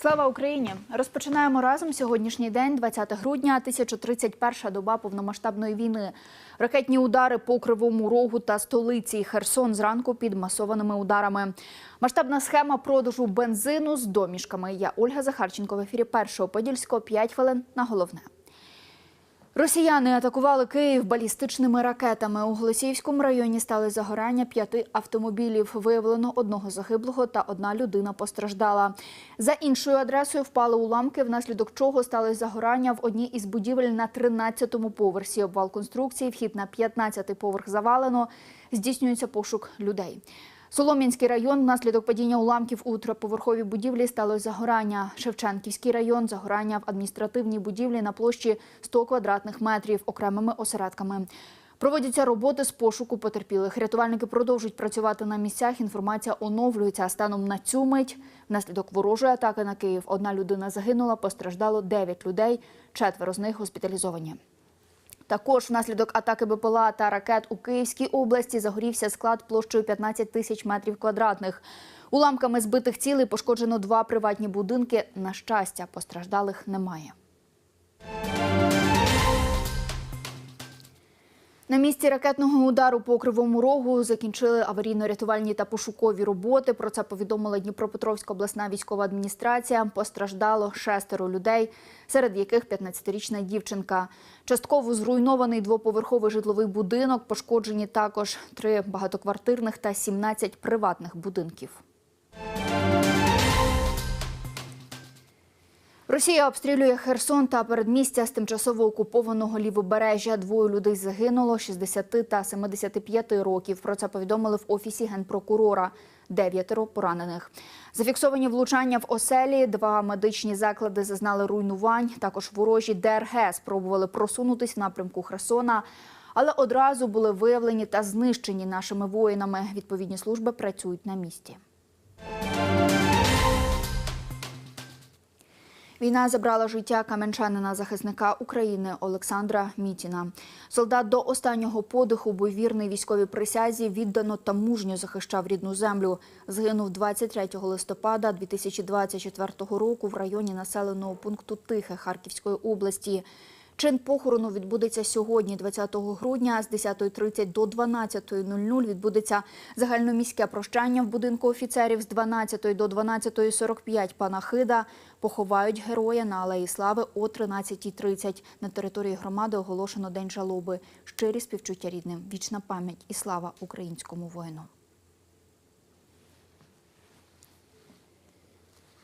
Слава Україні! Розпочинаємо разом сьогоднішній день, 20 грудня, 1031 доба повномасштабної війни. Ракетні удари по кривому рогу та столиці Херсон зранку під масованими ударами. Масштабна схема продажу бензину з домішками. Я Ольга Захарченко в ефірі першого подільського 5 хвилин на головне. Росіяни атакували Київ балістичними ракетами. У Голосіївському районі стали загорання п'яти автомобілів. Виявлено одного загиблого та одна людина постраждала. За іншою адресою впали уламки, внаслідок чого стали загорання в одній із будівель на 13-му поверсі. Обвал конструкції, вхід на 15-й поверх завалено. Здійснюється пошук людей. Солом'янський район внаслідок падіння уламків у триповерховій будівлі стало загорання. Шевченківський район загорання в адміністративній будівлі на площі 100 квадратних метрів окремими осередками. Проводяться роботи з пошуку потерпілих. Рятувальники продовжують працювати на місцях. Інформація оновлюється. Станом на цю мить внаслідок ворожої атаки на Київ одна людина загинула, постраждало 9 людей, четверо з них госпіталізовані. Також внаслідок атаки БПЛА та ракет у Київській області загорівся склад площею 15 тисяч метрів квадратних. Уламками збитих цілей пошкоджено два приватні будинки. На щастя, постраждалих немає. На місці ракетного удару по кривому рогу закінчили аварійно-рятувальні та пошукові роботи. Про це повідомила Дніпропетровська обласна військова адміністрація. Постраждало шестеро людей, серед яких 15-річна дівчинка. Частково зруйнований двоповерховий житловий будинок. Пошкоджені також три багатоквартирних та 17 приватних будинків. Росія обстрілює Херсон та передмістя з тимчасово окупованого лівобережжя. Двоє людей загинуло 60 та 75 років. Про це повідомили в офісі генпрокурора. Дев'ятеро поранених. Зафіксовані влучання в оселі. Два медичні заклади зазнали руйнувань. Також ворожі ДРГ спробували просунутись в напрямку Херсона. Але одразу були виявлені та знищені нашими воїнами. Відповідні служби працюють на місці. Війна забрала життя каменчанина захисника України Олександра Мітіна. Солдат до останнього подиху, бо вірний військовій присязі, віддано та мужньо захищав рідну землю. Згинув 23 листопада 2024 року в районі населеного пункту Тихе Харківської області. Чин похорону відбудеться сьогодні, 20 грудня, з 10.30 до 12.00 відбудеться загальноміське прощання в будинку офіцерів з 12 до 12.45 панахида. Поховають героя на Алеї Слави о 13.30. На території громади оголошено День жалоби. Щирі співчуття рідним, вічна пам'ять і слава українському воїну.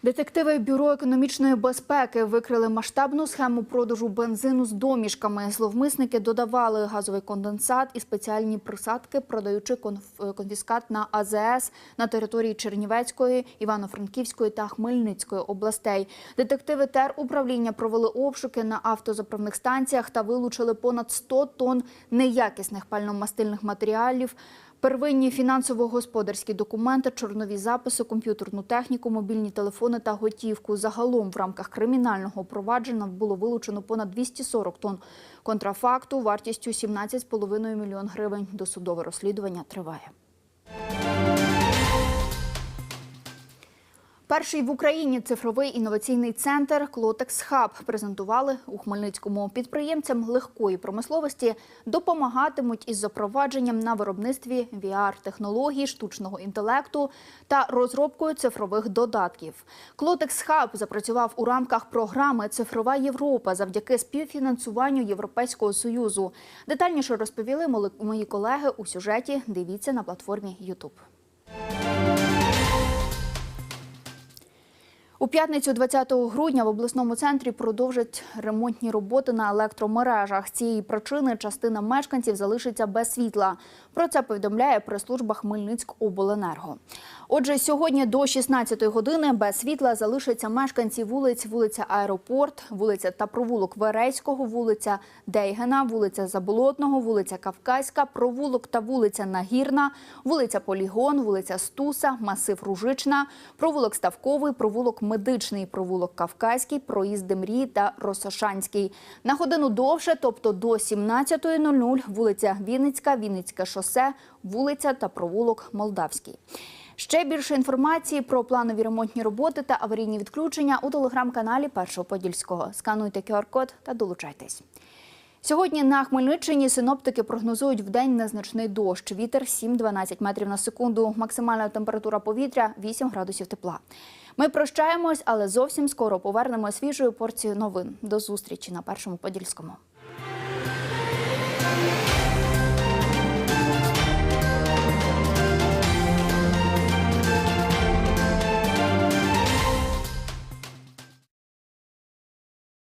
Детективи бюро економічної безпеки викрили масштабну схему продажу бензину з домішками. Зловмисники додавали газовий конденсат і спеціальні присадки, продаючи конф- конфіскат на АЗС на території Чернівецької, Івано-Франківської та Хмельницької областей. Детективи теруправління провели обшуки на автозаправних станціях та вилучили понад 100 тонн неякісних пальномастильних матеріалів. Первинні фінансово-господарські документи, чорнові записи, комп'ютерну техніку, мобільні телефони та готівку. Загалом в рамках кримінального провадження було вилучено понад 240 тонн контрафакту вартістю 17,5 мільйон гривень. Досудове розслідування триває. Перший в Україні цифровий інноваційний центр Клотекс Хаб презентували у Хмельницькому. Підприємцям легкої промисловості допомагатимуть із запровадженням на виробництві VR-технологій, штучного інтелекту та розробкою цифрових додатків. Клотекс Хаб запрацював у рамках програми Цифрова Європа завдяки співфінансуванню Європейського союзу. Детальніше розповіли мої колеги у сюжеті. Дивіться на платформі YouTube. У п'ятницю 20 грудня в обласному центрі продовжать ремонтні роботи на електромережах. Цієї причини частина мешканців залишиться без світла. Про це повідомляє прес-служба Хмельницькобленерго. Отже, сьогодні до 16 години без світла залишаться мешканці вулиць, вулиця Аеропорт, вулиця та провулок Верейського, вулиця Дейгена, вулиця Заболотного, вулиця Кавказька, провулок та вулиця Нагірна, вулиця Полігон, вулиця Стуса, масив Ружична, провулок Ставковий, провулок Медичний, провулок Кавказький, проїзди Мрії та Росошанський. На годину довше, тобто до 17.00, вулиця Вінницька, Вінницьке шосе, вулиця та провулок Молдавський. Ще більше інформації про планові ремонтні роботи та аварійні відключення у телеграм-каналі Першого Подільського. Скануйте QR-код та долучайтесь. Сьогодні на Хмельниччині синоптики прогнозують вдень незначний дощ. Вітер 7-12 метрів на секунду. Максимальна температура повітря 8 градусів тепла. Ми прощаємось, але зовсім скоро повернемо свіжою порцією новин. До зустрічі на першому подільському.